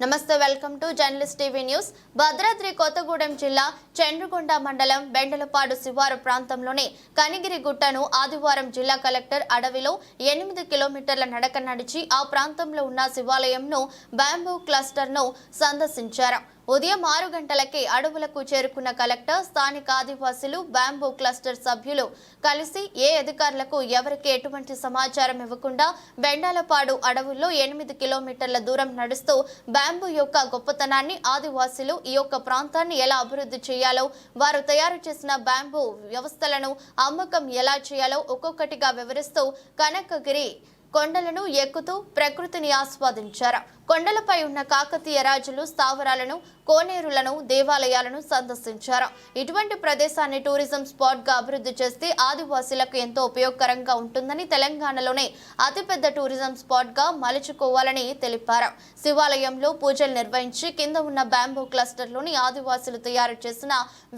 నమస్తే welcome to journalist TV news. Bhadradri Kothagudem జిల్లా చండ్రగొండ మండలం బెండలపాడు శివారు ప్రాంతంలోని కనిగిరి గుట్టను ఆదివారం జిల్లా కలెక్టర్ అడవిలో ఎనిమిది కిలోమీటర్ల నడక నడిచి ఆ ప్రాంతంలో ఉన్న శివాలయంను బ్యాంబూ క్లస్టర్ను సందర్శించారు. ఉదయం ఆరు గంటలకే అడవులకు చేరుకున్న కలెక్టర్ స్థానిక ఆదివాసులు బ్యాంబూ క్లస్టర్ సభ్యులు కలిసి ఏ అధికారులకు ఎవరికి ఎటువంటి సమాచారం ఇవ్వకుండా బెండాలపాడు అడవుల్లో ఎనిమిది కిలోమీటర్ల దూరం నడుస్తూ బ్యాంబూ యొక్క గొప్పతనాన్ని ఆదివాసులు ఈ యొక్క ప్రాంతాన్ని ఎలా అభివృద్ధి చేయాలో వారు తయారు చేసిన బ్యాంబూ వ్యవస్థలను అమ్మకం ఎలా చేయాలో ఒక్కొక్కటిగా వివరిస్తూ కనకగిరి కొండలను ఎక్కుతూ ప్రకృతిని ఆస్వాదించారు. కొండలపై ఉన్న కాకతీయ రాజులు స్థావరాలను కోనేరులను దేవాలయాలను సందర్శించారు. ఇటువంటి ప్రదేశాన్ని టూరిజం స్పాట్గా అభివృద్ధి చేస్తే ఆదివాసీలకు ఎంతో ఉపయోగకరంగా ఉంటుందని తెలంగాణలోనే అతిపెద్ద టూరిజం స్పాట్గా మలుచుకోవాలని తెలిపారు. శివాలయంలో పూజలు నిర్వహించి కింద ఉన్న బ్యాంబూ క్లస్టర్లోని ఆదివాసులు తయారు చేసిన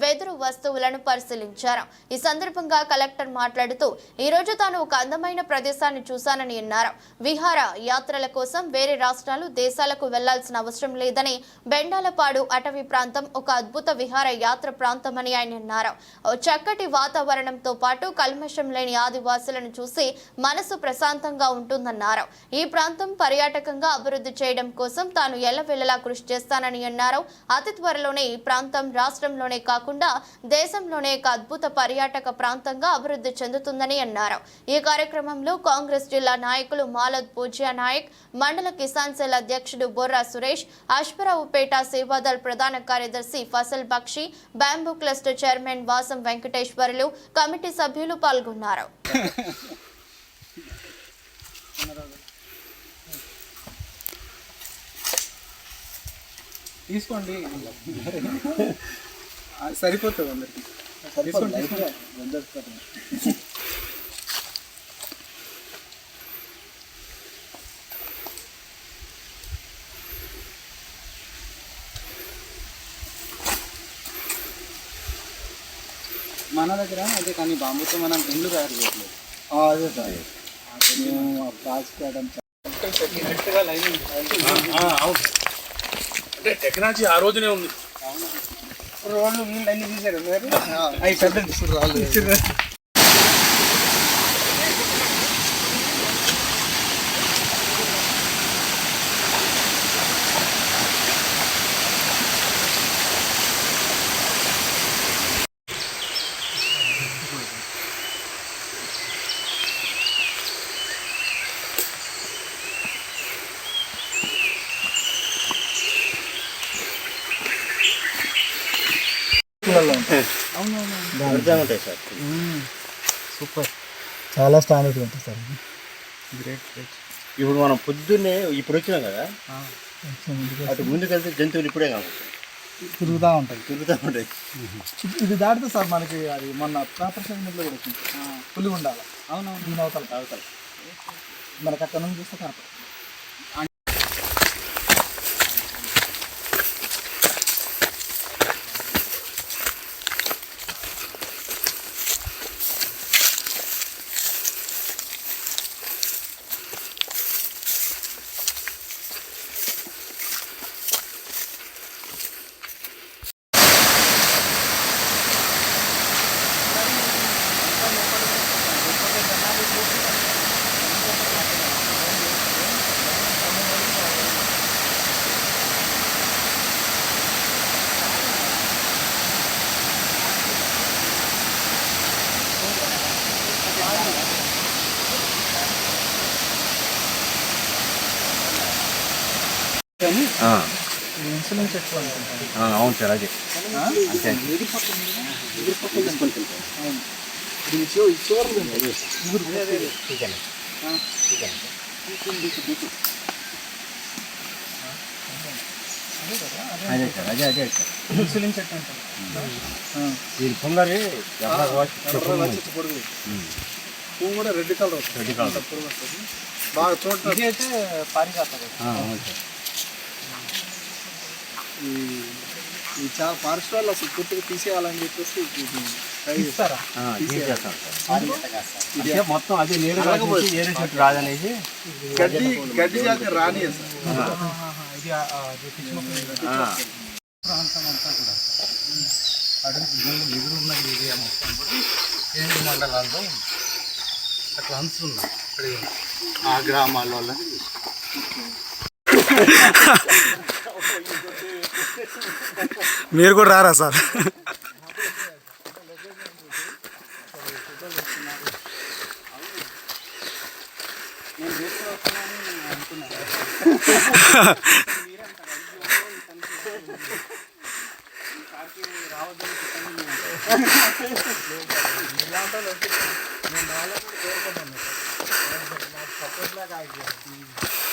వెదురు వస్తువులను పరిశీలించారు. ఈ సందర్భంగా కలెక్టర్ మాట్లాడుతూ ఈ రోజు తాను ఒక అందమైన ప్రదేశాన్ని చూశానని అన్నారు. విహార యాత్రల కోసం వేరే రాష్ట్రాలు దేశాలకు వెళ్ళాల్సిన అవసరం లేదని బెండాలపాడు అటవీ ప్రాంతం ఒక అద్భుత విహార యాత్ర ప్రాంతమని ఆయన అన్నారు. చక్కటి వాతావరణంతో పాటు కల్మషం లేని ఆదివాసులను చూసి మనసు ప్రశాంతంగా ఉంటుందన్నారు. ఈ ప్రాంతం పర్యాటకంగా అభివృద్ధి చేయడం కోసం తాను ఎల్లవెల్లలా కృషి చేస్తానని అన్నారు. అతి త్వరలోనే ఈ ప్రాంతం రాష్ట్రంలోనే కాకుండా దేశంలోనే ఒక అద్భుత పర్యాటక ప్రాంతంగా అభివృద్ధి చెందుతుందని అన్నారు. ఈ కార్యక్రమంలో కాంగ్రెస్ జిల్లా నాయకులు మాలద్ పూజ్యా నాయక్ మండల కిసాన్ సెల్ అధ్యక్షుడు బొర్రా సురేష్ అశ్వరావుపేట సేవాదల్ ప్రధాన కార్యదర్శి Fazal Bakshi bamboo cluster chairman Vasam Venkateswarlu committee సభ్యులు పాల్గొన్నారు. తీసుకోండి. సరిపోతుంది అందరికి. తీసుకోండి మన దగ్గర అదే కానీ బాంబుతో మనం ఇండ్లు తయారు చేయట్లేదు. అదే సార్. మేము పాస్ చేయడం అవును. అంటే టెక్నాలజీ ఆ రోజునే ఉంది. రోడ్లు నీళ్ళు అన్ని తీసారు అవి పెద్ద సూపర్. చాలా స్టాండర్డ్ ఉంటుంది సార్ గ్రేట్ గ్రేట్ ఇప్పుడు మనం పొద్దున్నే ఇప్పుడు వచ్చినాం కదా అటు ముందుకెళ్తే జంతువులు ఇప్పుడే కాబట్టి తిరుగుతూ ఉంటాయి. తిరుగుతూ ఉంటాయి. ఇది- ఇది దాటితే సార్ మనకి అది మొన్న ప్రాపర్ సెగ్మెంట్లో కూడా వచ్చింది. పులి ఉండాలి. అవునవును. దీని అవతల. అవతల. మనకి అక్కడ నుంచి చూస్తే కనపడదు. అవును సార్ అదే అంతే అవును. ఇది చివ- ఇది చివరిది ఉంది. ఇగురు పక్కది. ఆ. అదే కదా, అదే. అదే సార్ అదే అదే సార్ ఇన్సులిన్ చెట్టు అంటారు ఆ. ఇది పొంగరి ఎర్ర వచ్చి పొడుగు. పువ్వు కూడా రెడ్ కలర్ వస్తుంది రెడ్ కలర్. అంత పురుగు వస్తుంది బాగా చూడటం ఇది అయితే పారిజాతం అవును సార్ ఈ ఈ చాలా ఫారెస్ట్ వాళ్ళు అసలు పూర్తిగా తీసేయాలని చెప్పేసి ఇది ట్రై చేస్తారా అంటే మొత్తం అదే నేరుగా తీసి ఏరే చెట్టు రాదనేసి గడ్డి గడ్డి జాతి రాని. ప్రాంతం అంతా కూడా. అడవి భూమి ఎదురున్న ఏరియా మొత్తం కూడా. ఏడు మండలాల్లో అట్లా అంచున్నాం. ఇక్కడ ఆ मेरे को डर सर।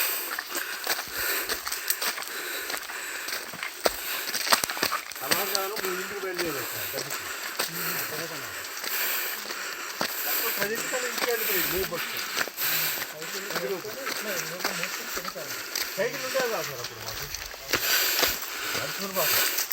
గ్రామాల వల్ల మీరు కూడా రారా సార్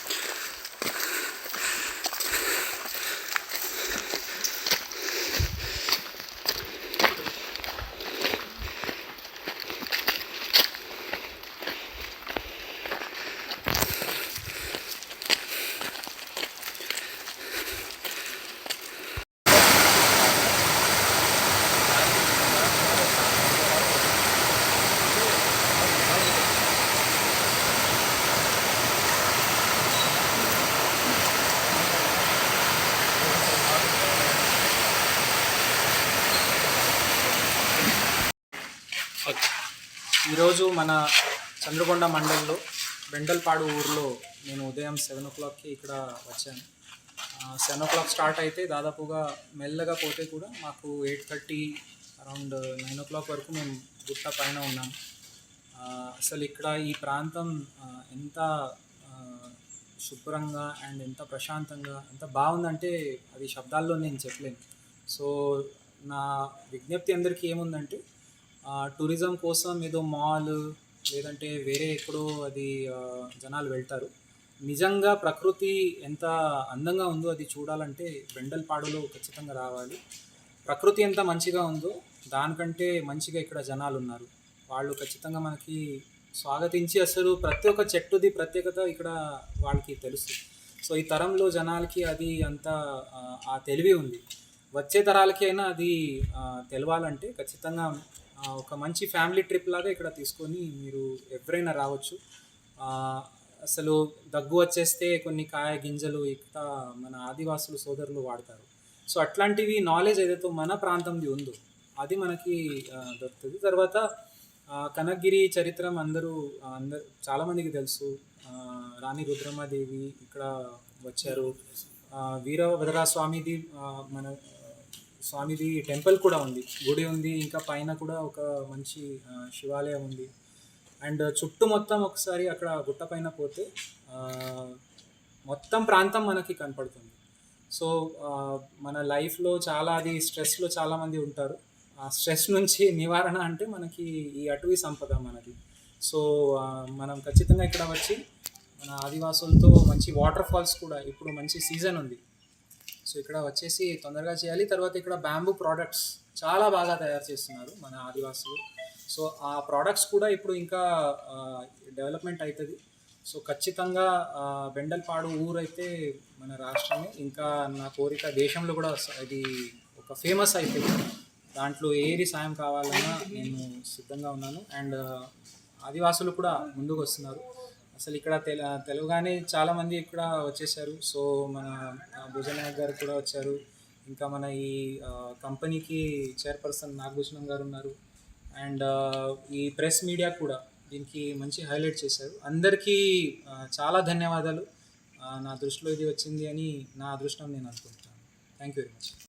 ఈరోజు మన చంద్రకొండ మండలంలో బెండల్పాడు ఊర్లో నేను ఉదయం సెవెన్ ఓ క్లాక్కి ఇక్కడ వచ్చాను. సెవెన్ ఓ క్లాక్ స్టార్ట్ అయితే దాదాపుగా మెల్లగా పోతే కూడా మాకు eight thirty around nine o'clock వరకు మేము గుట్ట పైన ఉన్నాం. అసలు ఇక్కడ ఈ ప్రాంతం ఎంత శుభ్రంగా అండ్ ఎంత ప్రశాంతంగా ఎంత బాగుందంటే అది శబ్దాల్లో నేను చెప్పలేను. సో నా విజ్ఞప్తి అందరికీ ఏముందంటే టూరిజం కోసం ఏదో మాల్ లేదంటే వేరే ఎక్కడో అది జనాలు వెళ్తారు. నిజంగా ప్రకృతి ఎంత అందంగా ఉందో అది చూడాలంటే బెండల్పాడులో ఖచ్చితంగా రావాలి. ప్రకృతి ఎంత మంచిగా ఉందో దానికంటే మంచిగా ఇక్కడ జనాలు ఉన్నారు. వాళ్ళు ఖచ్చితంగా మనకి స్వాగతించి అసలు ప్రతి ఒక్క చెట్టుది ప్రత్యేకత ఇక్కడ వాళ్ళకి తెలుసు. సో ఈ తరంలో జనాలకి అది అంత ఆ, తెలివి ఉంది. వచ్చే తరాలకి అయినా అది తెలవాలంటే ఖచ్చితంగా ఒక మంచి ఫ్యామిలీ ట్రిప్ లాగా ఇక్కడ తీసుకొని మీరు ఎవరైనా రావచ్చు. అసలు దగ్గు వచ్చేస్తే కొన్ని కాయ గింజలు ఇక్కడ మన ఆదివాసులు సోదరులు వాడతారు. సో అట్లాంటివి నాలెడ్జ్ ఏదైతే మన ప్రాంతంది ఉందో అది మనకి దొరుకుతుంది. తర్వాత కనకగిరి చరిత్రం అందరూ అందరు చాలామందికి తెలుసు. రాణి రుద్రమ్మదేవి ఇక్కడ వచ్చారు. ఆ, స్వామిది మన స్వామిది టెంపుల్ కూడా ఉంది గుడి ఉంది ఇంకా పైన కూడా ఒక మంచి శివాలయం ఉంది. అండ్ చుట్టూ మొత్తం ఒకసారి అక్కడ గుట్ట పైన పోతే మొత్తం ప్రాంతం మనకి కనపడుతుంది. సో మన లైఫ్లో చాలా అది స్ట్రెస్లో చాలామంది ఉంటారు. ఆ స్ట్రెస్ నుంచి నివారణ అంటే మనకి ఈ అటవీ సంపద మనది. సో మనం ఖచ్చితంగా ఇక్కడ వచ్చి మన ఆదివాసులతో మంచి వాటర్ ఫాల్స్ కూడా ఇప్పుడు మంచి సీజన్ ఉంది. సో ఇక్కడ వచ్చేసి తొందరగా చేయాలి. తర్వాత ఇక్కడ బ్యాంబూ ప్రోడక్ట్స్ చాలా బాగా తయారు చేస్తున్నారు మన ఆదివాసులు. సో ఆ ప్రోడక్ట్స్ కూడా ఇప్పుడు ఇంకా డెవలప్మెంట్ అవుతుంది సో ఖచ్చితంగా బెండల్పాడు ఊరైతే మన రాష్ట్రమే. ఇంకా నా కోరిక దేశంలో కూడా అది ఇది ఒక ఫేమస్ అయితే దాంట్లో ఏది సాయం కావాలన్నా నేను సిద్ధంగా ఉన్నాను. అండ్ ఆదివాసులు కూడా ముందుకు వస్తున్నారు. అసలు ఇక్కడ తెల తెలుగుగానే చాలామంది ఇక్కడ వచ్చేసారు. సో మన భుజనాయక్ గారు కూడా వచ్చారు. ఇంకా మన ఈ కంపెనీకి చైర్పర్సన్ నాగభూషణం గారు ఉన్నారు. అండ్ ఈ ప్రెస్ మీడియా కూడా దీనికి మంచి హైలైట్ చేశారు. అందరికీ చాలా ధన్యవాదాలు. నా దృష్టిలో ఇది వచ్చింది అని నా అదృష్టం నేను అనుకుంటున్నాను. Thank you very much